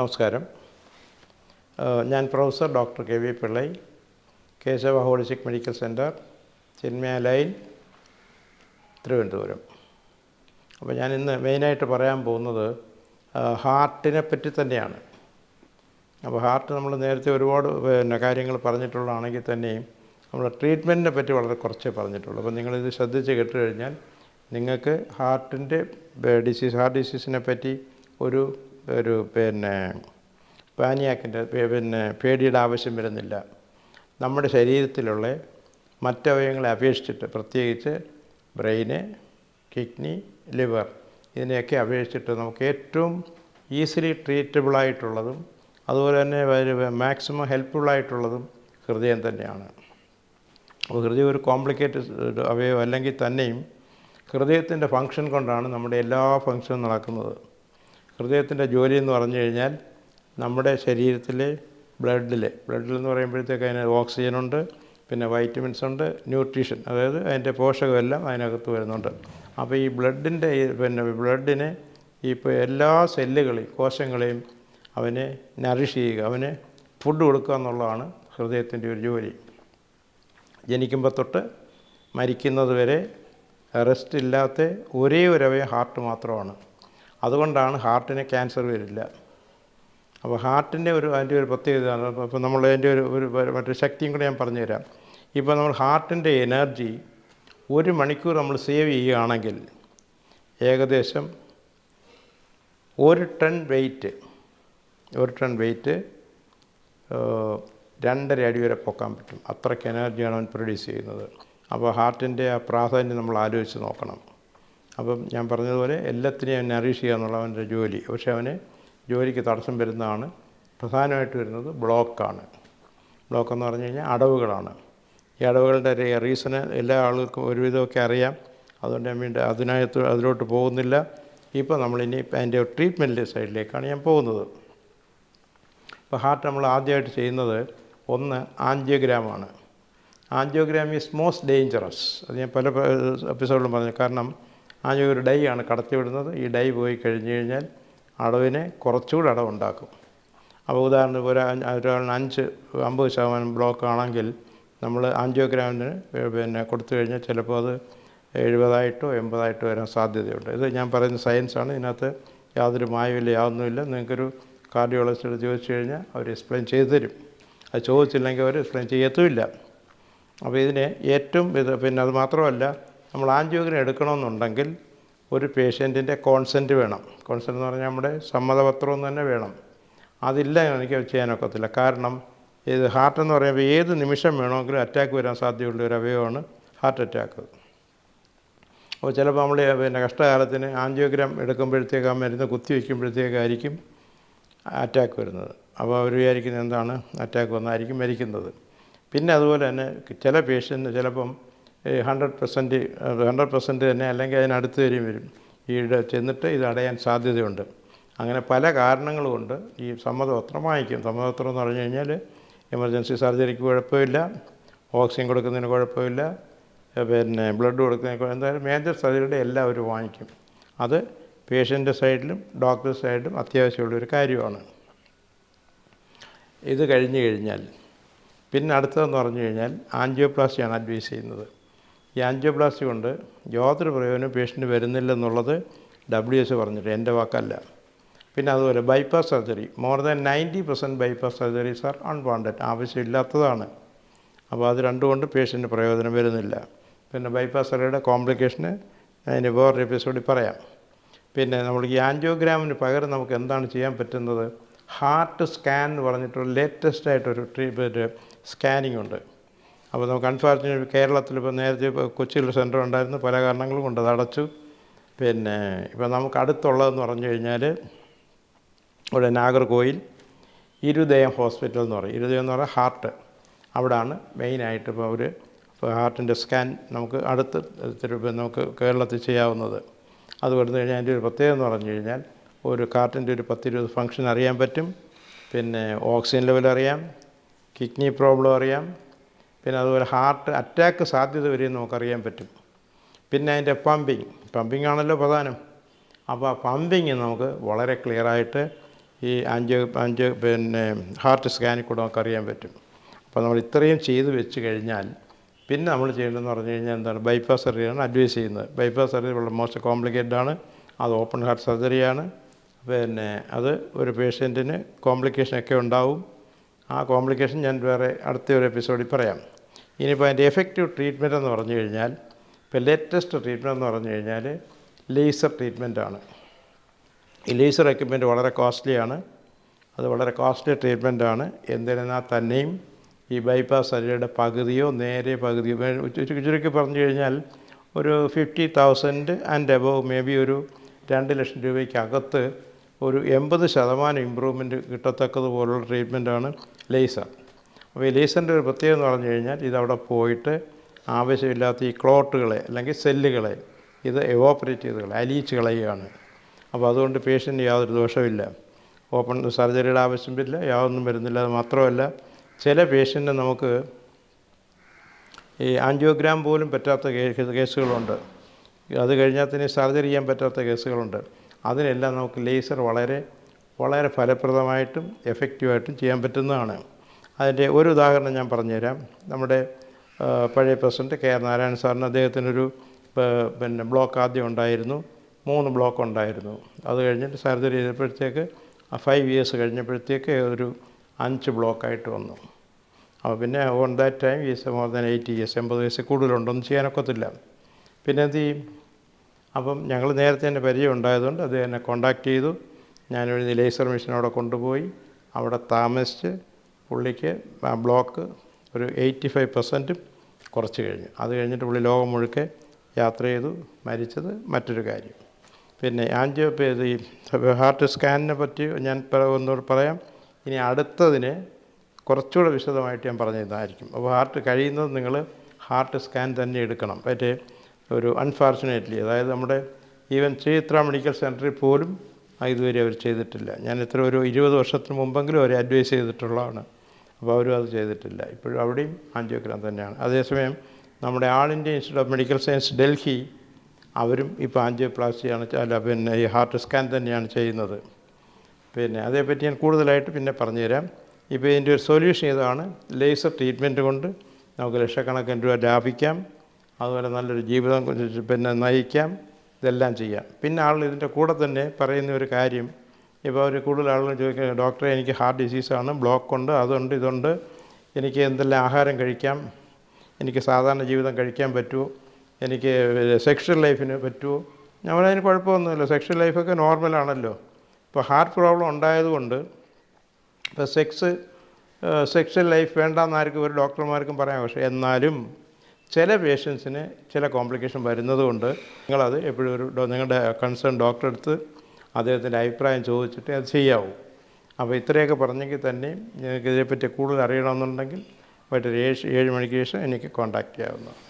നമസ്കാരം. ഞാൻ professor doctor K V Pillai Keshava holistic medical centre Chinmaya lane Thiruvananthapuram. അപ്പോൾ ഞാൻ ഇന്ന് മെയിനായിട്ട് പറയാൻ പോകുന്നത് ഹാർട്ടിനെ പറ്റി തന്നെയാണ്. അപ്പോൾ ഹാർട്ട് നമ്മൾ നേരത്തെ ഒരുപാട് പിന്നെ കാര്യങ്ങൾ പറഞ്ഞിട്ടുള്ളതാണെങ്കിൽ തന്നെയും നമ്മൾ ട്രീറ്റ്മെന്റിനെ പറ്റി വളരെ കുറച്ചേ പറഞ്ഞിട്ടുള്ളൂ. അപ്പോൾ നിങ്ങളിത് ശ്രദ്ധിച്ച് കേട്ട് കഴിഞ്ഞാൽ നിങ്ങൾക്ക് ഹാർട്ടിന്റെ ഡിസീസ് ഹാർട്ട് ഡിസീസിനെ പറ്റി ഒരു ഒരു പിന്നെ പാനിയാക്കിന്റെ പിന്നെ പേടിയുടെ ആവശ്യം വരുന്നില്ല. നമ്മുടെ ശരീരത്തിലുള്ള മറ്റവയവങ്ങളെ അപേക്ഷിച്ചിട്ട് പ്രത്യേകിച്ച് ബ്രെയിന് കിഡ്നി ലിവർ ഇതിനെയൊക്കെ അപേക്ഷിച്ചിട്ട് നമുക്ക് ഏറ്റവും ഈസിലി ട്രീറ്റബിളായിട്ടുള്ളതും അതുപോലെ തന്നെ മാക്സിമം ഹെൽപ്ഫുള്ളായിട്ടുള്ളതും ഹൃദയം തന്നെയാണ്. അപ്പോൾ ഹൃദയം ഒരു കോംപ്ലിക്കേറ്റഡ് അവയവം അല്ലെങ്കിൽ തന്നെയും ഹൃദയത്തിന്റെ ഫങ്ഷൻ കൊണ്ടാണ് നമ്മുടെ എല്ലാ ഫങ്ഷനും നടക്കുന്നത്. ഹൃദയത്തിന്റെ ജോലി എന്ന് പറഞ്ഞു കഴിഞ്ഞാൽ നമ്മുടെ ശരീരത്തിലെ ബ്ലഡിൽ ബ്ലഡിൽ എന്ന് പറയുമ്പോഴത്തേക്ക് അതിന് ഓക്സിജൻ ഉണ്ട് പിന്നെ വൈറ്റമിൻസ് ഉണ്ട് ന്യൂട്രീഷൻ അതായത് അതിന്റെ പോഷകമെല്ലാം അതിനകത്ത് വരുന്നുണ്ട്. അപ്പോൾ ഈ ബ്ലഡിന്റെ പിന്നെ ബ്ലഡിനെ ഇപ്പോൾ എല്ലാ സെല്ലുകളെയും കോശങ്ങളെയും അവനെ നറിഷ് ചെയ്യുക അവന് ഫുഡ് കൊടുക്കുക എന്നുള്ളതാണ് ഹൃദയത്തിന്റെ ഒരു ജോലി. ജനിക്കുമ്പോൾ തൊട്ട് മരിക്കുന്നത് വരെ റെസ്റ്റ് ഇല്ലാത്ത ഒരേ ഒരു അവയം ഹാർട്ട് മാത്രമാണ്. അതുകൊണ്ടാണ് ഹാർട്ടിന് ക്യാൻസർ വരില്ല. അപ്പോൾ ഹാർട്ടിന്റെ ഒരു അതിന്റെ ഒരു പ്രത്യേകതയാണ് അപ്പോൾ നമ്മൾ അതിന്റെ ഒരു ഒരു മറ്റൊരു ശക്തിയും കൂടെ ഞാൻ പറഞ്ഞുതരാം. ഇപ്പോൾ നമ്മൾ ഹാർട്ടിന്റെ എനർജി ഒരു മണിക്കൂർ നമ്മൾ സേവ് ചെയ്യുകയാണെങ്കിൽ ഏകദേശം ഒരു ടൺ വെയിറ്റ് ഒരു ടൺ വെയിറ്റ് രണ്ടര അടി വരെ പൊക്കാൻ പറ്റും. അത്രയ്ക്ക് എനർജിയാണ് അവൻ പ്രൊഡ്യൂസ് ചെയ്യുന്നത്. അപ്പോൾ ഹാർട്ടിന്റെ ആ പ്രാധാന്യം നമ്മൾ ആലോചിച്ച് നോക്കണം. അപ്പം ഞാൻ പറഞ്ഞതുപോലെ എല്ലാത്തിനെയും നറീഷ് ചെയ്യുക എന്നുള്ള അവന്റെ ജോലി. പക്ഷേ അവന് ജോലിക്ക് തടസ്സം വരുന്നതാണ്. പ്രധാനമായിട്ട് വരുന്നത് ബ്ലോക്കാണ്. ബ്ലോക്ക് എന്ന് പറഞ്ഞു കഴിഞ്ഞാൽ അടവുകളാണ്. ഈ അടവുകളുടെ റീസണ് എല്ലാ ആളുകൾക്കും ഒരുവിധമൊക്കെ അറിയാം. അതുകൊണ്ട് ഞാൻ വീണ്ടും അതിനകത്ത് അതിലോട്ട് പോകുന്നില്ല. ഇപ്പോൾ നമ്മളിനി അതിന്റെ ട്രീറ്റ്മെന്റ് സൈഡിലേക്കാണ് ഞാൻ പോകുന്നത്. ഇപ്പോൾ ഹാർട്ട് നമ്മൾ ആദ്യമായിട്ട് ചെയ്യുന്നത് ഒന്ന് ആൻജിയോഗ്രാമാണ് ആൻജിയോഗ്രാം ഈസ് മോസ്റ്റ് ഡേഞ്ചറസ് അത് ഞാൻ പല എപ്പിസോഡിലും പറഞ്ഞു. കാരണം ആൻജിയോ ഒരു ഡൈ ആണ് കടത്തിവിടുന്നത് ഈ ഡൈ പോയി കഴിഞ്ഞ് കഴിഞ്ഞാൽ അടവിനെ കുറച്ചുകൂടി അടവുണ്ടാക്കും അപ്പോൾ ഉദാഹരണത്തിന് ഒരു ഒരാളിന് അഞ്ച് അമ്പത് ശതമാനം ബ്ലോക്ക് ആണെങ്കിൽ നമ്മൾ ആൻജിയോഗ്രാമിന് പിന്നെ കൊടുത്തു കഴിഞ്ഞാൽ ചിലപ്പോൾ അത് എഴുപതായിട്ടോ എൺപതായിട്ടോ വരാൻ സാധ്യതയുണ്ട്. ഇത് ഞാൻ പറയുന്ന സയൻസാണ് ഇതിനകത്ത് യാതൊരു മായമില്ല യാതൊന്നുമില്ല നിങ്ങൾക്കൊരു കാർഡിയോളജിസ്റ്റോട് ചോദിച്ചു കഴിഞ്ഞാൽ അവർ എക്സ്പ്ലെയിൻ ചെയ്തു തരും. അത് ചോദിച്ചില്ലെങ്കിൽ അവർ എക്സ്പ്ലെയിൻ ചെയ്യത്തുമില്ല. അപ്പോൾ ഇതിനെ ഏറ്റവും ഇത് പിന്നെ അത് മാത്രമല്ല നമ്മൾ ആൻജിയോഗ്രാം എടുക്കണമെന്നുണ്ടെങ്കിൽ ഒരു പേഷ്യന്റിന്റെ കോൺസെന്റ് വേണം. കോൺസെന്റ് എന്ന് പറഞ്ഞാൽ നമ്മുടെ സമ്മതപത്രം തന്നെ വേണം. അതില്ല എനിക്ക് ചെയ്യാനൊക്കത്തില്ല കാരണം ഇത് ഹാർട്ട് എന്ന് പറയുമ്പോൾ ഏത് നിമിഷം വേണമെങ്കിലും അറ്റാക്ക് വരാൻ സാധ്യതയുള്ള ഒരു അവയവമാണ് ഹാർട്ട് അറ്റാക്ക് അപ്പോൾ ചിലപ്പോൾ നമ്മൾ പിന്നെ കഷ്ടകാലത്തിന് ആൻജിയോഗ്രാം എടുക്കുമ്പോഴത്തേക്ക് ആ മരുന്ന് കുത്തി വയ്ക്കുമ്പോഴത്തേക്കായിരിക്കും അറ്റാക്ക് വരുന്നത്. അപ്പോൾ അവർ വിചാരിക്കുന്നത് എന്താണ്? അറ്റാക്ക് വന്നായിരിക്കും മരിക്കുന്നത്. പിന്നെ അതുപോലെ തന്നെ ചില പേഷ്യന്റ് ചിലപ്പം ഹൺഡ്രഡ് പെർസെന്റ് ഹൺഡ്രഡ് പെർസെന്റ് തന്നെ അല്ലെങ്കിൽ അതിനടുത്ത് വരെയും വരും. ഈ ചെന്നിട്ട് ഇത് അടയാൻ സാധ്യതയുണ്ട്. അങ്ങനെ പല കാരണങ്ങൾ കൊണ്ട് ഈ സമ്മതപത്രം വാങ്ങിക്കും സമ്മതപത്രം എന്ന് പറഞ്ഞു കഴിഞ്ഞാൽ എമർജൻസി സർജറിക്ക് കുഴപ്പമില്ല. ഓക്സിജൻ കൊടുക്കുന്നതിന് കുഴപ്പമില്ല. പിന്നെ ബ്ലഡ് കൊടുക്കുന്നതിന് എന്തായാലും മേജർ സർജറിയുടെ എല്ലാം അവർ വാങ്ങിക്കും. അത് പേഷ്യന്റെ സൈഡിലും ഡോക്ടർ സൈഡിലും അത്യാവശ്യമുള്ളൊരു കാര്യമാണ്. ഇത് കഴിഞ്ഞ് കഴിഞ്ഞാൽ പിന്നെ അടുത്തതെന്ന് പറഞ്ഞു കഴിഞ്ഞാൽ ആൻജിയോപ്ലാസ്റ്റിയാണ് അഡ്വൈസ് ചെയ്യുന്നത്. ഈ ആൻജിയോപ്ലാസ്റ്റി കൊണ്ട് യാതൊരു പ്രയോജനം പേഷ്യന്റ് വരുന്നില്ലെന്നുള്ളത് ഡബ്ല്യു എസ് പറഞ്ഞിട്ട് എന്റെ വാക്കല്ല. പിന്നെ അതുപോലെ bypass surgery. More than ninety percent bypass surgeries are unwanted. ആവശ്യമില്ലാത്തതാണ്. അപ്പോൾ അത് രണ്ടുകൊണ്ട് പേഷ്യന്റ് പ്രയോജനം വരുന്നില്ല. പിന്നെ ബൈപ്പാസ് സർജറിയുടെ കോംപ്ലിക്കേഷന് അതിന് വേറൊരു എപ്പിസോഡിൽ പറയാം. പിന്നെ നമ്മൾ ഈ ആൻജിയോഗ്രാമിന് പകരം നമുക്ക് എന്താണ് ചെയ്യാൻ പറ്റുന്നത്? ഹാർട്ട് സ്കാൻ എന്ന് പറഞ്ഞിട്ടുള്ള ലേറ്റസ്റ്റ് ആയിട്ടൊരു ട്രീറ്റ്മെന്റ് സ്കാനിങ് ഉണ്ട്. അപ്പോൾ നമുക്ക് അൺഫോർച്ചുനേറ്റ് കേരളത്തിൽ ഇപ്പോൾ നേരത്തെ ഇപ്പോൾ കൊച്ചിയിൽ സെന്റർ ഉണ്ടായിരുന്നു. പല കാരണങ്ങളും കൊണ്ട് അടച്ചു. പിന്നെ ഇപ്പോൾ നമുക്ക് അടുത്തുള്ളതെന്ന് പറഞ്ഞു കഴിഞ്ഞാൽ ഇവിടെ നാഗർകോയിൽ ഇരുദയം ഹോസ്പിറ്റൽ എന്ന് പറയും. ഇരുദയം എന്ന് പറഞ്ഞാൽ ഹാർട്ട്. അവിടാണ് മെയിനായിട്ട് ഇപ്പോൾ ഒരു ഹാർട്ടിന്റെ സ്കാൻ നമുക്ക് അടുത്ത് നമുക്ക് കേരളത്തിൽ ചെയ്യാവുന്നത്. അത് വരുന്നു കഴിഞ്ഞാൽ അതിന്റെ ഒരു പ്രത്യേകത എന്ന് പറഞ്ഞു കഴിഞ്ഞാൽ ഒരു കാർട്ടിന്റെ ഒരു പത്തിരുപത് ഫങ്ഷൻ അറിയാൻ പറ്റും. പിന്നെ ഓക്സിജൻ ലെവൽ അറിയാം. കിഡ്നി പ്രോബ്ലം അറിയാം. പിന്നെ അതുപോലെ ഹാർട്ട് അറ്റാക്ക് സാധ്യത വരെയും നമുക്കറിയാൻ പറ്റും. പിന്നെ അതിന്റെ പമ്പിങ് പമ്പിങ് ആണല്ലോ പ്രധാനം. അപ്പോൾ ആ പമ്പിങ് നമുക്ക് വളരെ ക്ലിയറായിട്ട് ഈ അഞ്ച് അഞ്ച് പിന്നെ ഹാർട്ട് സ്കാനിൽ കൂടെ നമുക്ക് അറിയാൻ പറ്റും. അപ്പോൾ നമ്മൾ ഇത്രയും ചെയ്ത് വെച്ച് കഴിഞ്ഞാൽ പിന്നെ നമ്മൾ ചെയ്യേണ്ടതെന്ന് പറഞ്ഞു കഴിഞ്ഞാൽ എന്താണ്? ബൈപ്പാസ് സർജറിയാണ് അഡ്വൈസ് ചെയ്യുന്നത്. ബൈപ്പാസ് സർജറി വളരെ മോസ്റ്റ് കോംപ്ലിക്കേറ്റഡ് ആണ്. അത് ഓപ്പൺ ഹാർട്ട് സർജറിയാണ് പിന്നെ അത് ഒരു പേഷ്യന്റിന് കോംപ്ലിക്കേഷനൊക്കെ ഉണ്ടാവും. ആ കോംപ്ലിക്കേഷൻ ഞാൻ വേറെ അടുത്ത ഒരു എപ്പിസോഡിൽ പറയാം. ഇനിയിപ്പോൾ അതിന്റെ എഫക്റ്റീവ് ട്രീറ്റ്മെന്റ് എന്ന് പറഞ്ഞു കഴിഞ്ഞാൽ ഇപ്പോൾ ലേറ്റസ്റ്റ് ട്രീറ്റ്മെന്റ് എന്ന് പറഞ്ഞു കഴിഞ്ഞാൽ ലേസർ ട്രീറ്റ്മെന്റാണ് ഈ ലേസർ എക്യുപ്മെന്റ് വളരെ കോസ്റ്റ്ലിയാണ് അത് വളരെ കോസ്റ്റ്ലി ട്രീറ്റ്മെന്റാണ് എന്നിരുന്നാൽ തന്നെയും ഈ ബൈപ്പാസ് സർജറിയുടെ പകുതിയോ നേരെ പകുതിയോ ചുരുക്കി പറഞ്ഞു കഴിഞ്ഞാൽ ഒരു fifty thousand and above maybe ഒരു രണ്ട് ലക്ഷം രൂപയ്ക്കകത്ത് ഒരു എൺപത് ശതമാനം ഇമ്പ്രൂവ്മെന്റ് കിട്ടത്തക്കതുപോലുള്ള ട്രീറ്റ്മെന്റാണ് ലേസർ. അപ്പോൾ ഈ ലേസറിന്റെ ഒരു പ്രത്യേകത എന്ന് പറഞ്ഞു കഴിഞ്ഞാൽ ഇതവിടെ പോയിട്ട് ആവശ്യമില്ലാത്ത ഈ ക്ലോട്ടുകളെ അല്ലെങ്കിൽ സെല്ലുകളെ ഇത് എവോപ്പറേറ്റ് ചെയ്ത് കളയും അലിയിച്ച് കളയുകയാണ്. അപ്പോൾ അതുകൊണ്ട് പേഷ്യന്റ് യാതൊരു ദോഷമില്ല ഓപ്പൺ സർജറിയുടെ ആവശ്യം വരില്ല യാതൊന്നും വരുന്നില്ല അത് മാത്രമല്ല ചില പേഷ്യന്റ് നമുക്ക് ഈ ആൻജിയോഗ്രാം പോലും പറ്റാത്ത കേസുകളുണ്ട്. അത് കഴിഞ്ഞാൽ തന്നെ സർജറി ചെയ്യാൻ പറ്റാത്ത കേസുകളുണ്ട്. അതിനെല്ലാം നമുക്ക് ലേസർ വളരെ വളരെ ഫലപ്രദമായിട്ടും എഫക്റ്റീവായിട്ടും ചെയ്യാൻ പറ്റുന്നതാണ്. അതിന്റെ ഒരു ഉദാഹരണം ഞാൻ പറഞ്ഞുതരാം. നമ്മുടെ പഴയ പ്രസിഡന്റ് കെ ആർ നാരായണൻ സാറിന് അദ്ദേഹത്തിനൊരു പിന്നെ ബ്ലോക്ക് ആദ്യം ഉണ്ടായിരുന്നു. മൂന്ന് ബ്ലോക്ക് ഉണ്ടായിരുന്നു. അത് കഴിഞ്ഞിട്ട് സർജറി ചെയ്തപ്പോഴത്തേക്ക് ഫൈവ് ഇയേഴ്സ് കഴിഞ്ഞപ്പോഴത്തേക്ക് ഒരു അഞ്ച് ബ്ലോക്കായിട്ട് വന്നു. അപ്പോൾ പിന്നെ on that time is more than eighty years എൺപത് വയസ്സ് കൂടുതലുണ്ടൊന്നും ചെയ്യാനൊക്കത്തില്ല. പിന്നെ എന്ത് ചെയ്യും? അപ്പം ഞങ്ങൾ നേരത്തെ തന്നെ പരിചയം ഉണ്ടായതുകൊണ്ട് അത് എന്നെ കോണ്ടാക്ട് ചെയ്തു. ഞാനൊരു ലേസർ മെഷീൻ അവിടെ കൊണ്ടുപോയി. അവിടെ താമസിച്ച് പുള്ളിക്ക് ആ ബ്ലോക്ക് ഒരു എയ്റ്റി ഫൈവ് പെർസെന്റും കുറച്ച് കഴിഞ്ഞു. അത് കഴിഞ്ഞിട്ട് പുള്ളി ലോകം മുഴുക്കെ യാത്ര ചെയ്തു മരിച്ചത് മറ്റൊരു കാര്യം. പിന്നെ ആൻജിയോ ഈ ഹാർട്ട് സ്കാനിനെ പറ്റി ഞാൻ ഒന്നുകൂടെ പറയാം. ഇനി അടുത്തതിന് കുറച്ചുകൂടെ വിശദമായിട്ട് ഞാൻ പറഞ്ഞു തന്നായിരിക്കും അപ്പോൾ ഹാർട്ട് കഴിയുന്നത് നിങ്ങൾ ഹാർട്ട് സ്കാൻ തന്നെ എടുക്കണം. മറ്റേ ഒരു അൺഫോർച്ചുനേറ്റ്ലി അതായത് നമ്മുടെ ഈവൻ ചരിത്ര മെഡിക്കൽ സെന്ററിൽ പോലും ഇതുവരെ അവർ ചെയ്തിട്ടില്ല. ഞാൻ ഇത്ര ഒരു ഇരുപത് വർഷത്തിന് മുമ്പെങ്കിലും അവരെ അഡ്വൈസ് ചെയ്തിട്ടുള്ളതാണ്. അപ്പോൾ അവരും അത് ചെയ്തിട്ടില്ല. ഇപ്പോഴും അവിടെയും ആൻജിയോഗ്രാം തന്നെയാണ്. അതേസമയം നമ്മുടെ all India institute of medical science Delhi അവരും ഇപ്പോൾ ആൻജിയോപ്ലാസ്റ്റിയാണ് അല്ല പിന്നെ ഈ ഹാർട്ട് സ്കാൻ തന്നെയാണ് ചെയ്യുന്നത്. പിന്നെ അതേപ്പറ്റി ഞാൻ കൂടുതലായിട്ട് പിന്നെ പറഞ്ഞുതരാം. ഇപ്പോൾ ഇതിന്റെ ഒരു സൊല്യൂഷൻ ഇതാണ് ലേസർ ട്രീറ്റ്മെന്റ് കൊണ്ട് നമുക്ക് ലക്ഷക്കണക്കിന് രൂപ ലാഭിക്കാം. അതുപോലെ നല്ലൊരു ജീവിതം പിന്നെ നയിക്കാം ഇതെല്ലാം ചെയ്യാം. പിന്നെ ആൾ ഇതിന്റെ കൂടെ തന്നെ പറയുന്ന ഒരു കാര്യം ഇപ്പോൾ അവർ കൂടുതൽ ആളുകൾ ചോദിക്കുക ഡോക്ടറെ എനിക്ക് ഹാർട്ട് ഡിസീസാണ് ബ്ലോക്ക് ഉണ്ട് അതുണ്ട് ഇതുണ്ട് എനിക്ക് എന്തെല്ലാം ആഹാരം കഴിക്കാം എനിക്ക് സാധാരണ ജീവിതം കഴിക്കാൻ പറ്റുമോ എനിക്ക് സെക്ഷൽ ലൈഫിന് പറ്റുമോ? ഞങ്ങളതിന് കുഴപ്പമൊന്നുമില്ല സെക്ഷൽ ലൈഫൊക്കെ നോർമലാണല്ലോ ഇപ്പോൾ ഹാർട്ട് പ്രോബ്ലം ഉണ്ടായതുകൊണ്ട് ഇപ്പോൾ സെക്സ് സെക്ഷൽ ലൈഫ് വേണ്ടെന്നാർക്കും ഒരു ഡോക്ടർമാർക്കും പറയാം പക്ഷേ എന്നാലും ചില പേഷ്യൻസിന് ചില കോംപ്ലിക്കേഷൻ വരുന്നതുകൊണ്ട് നിങ്ങളത് എപ്പോഴും ഒരു നിങ്ങളുടെ കൺസേൺ ഡോക്ടറെ അടുത്ത് അദ്ദേഹത്തിന്റെ അഭിപ്രായം ചോദിച്ചിട്ട് അത് ചെയ്യാവൂ. അപ്പോൾ ഇത്രയൊക്കെ പറഞ്ഞെങ്കിൽ തന്നെ നിങ്ങൾക്ക് ഇതിനെപ്പറ്റി കൂടുതൽ അറിയണമെന്നുണ്ടെങ്കിൽ വൈകിട്ട് ഏഴ് ഏഴ് മണിക്ക് ശേഷം എനിക്ക് കോൺടാക്റ്റ് ചെയ്യാവുന്നതാണ്.